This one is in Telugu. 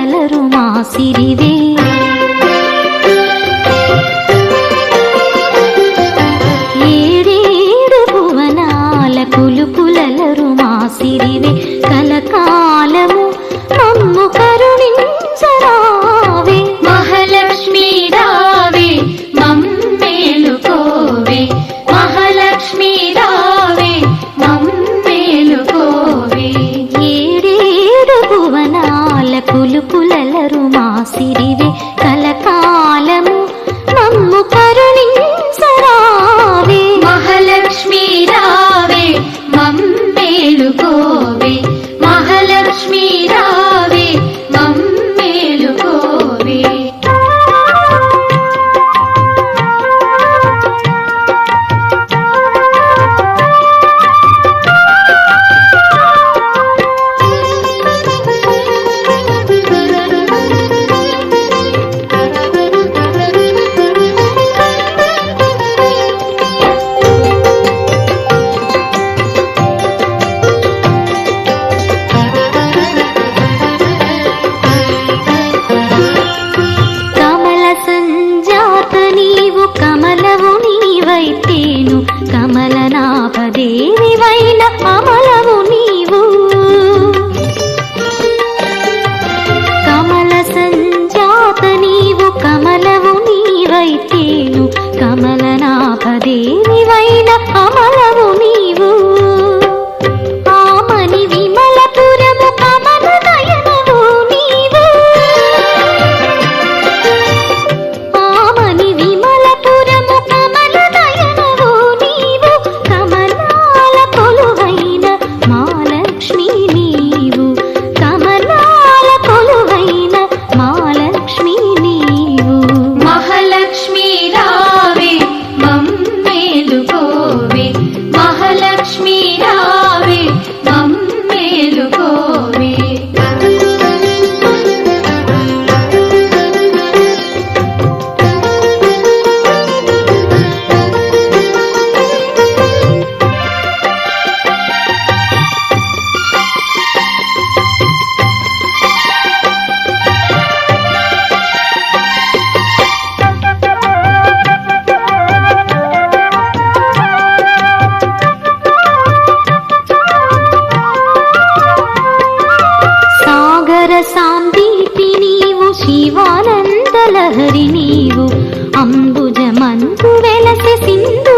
కలరు మా సిరివే. ఏడేడు భువనాల కులుపులలరు మా సిరివే. కలకాలం పులుపులలరు మా సిరివే కలకాలము. మమ్ము కరుణి అమల కాలహరి నీవు అంబుజమంతు వెలసి సింధు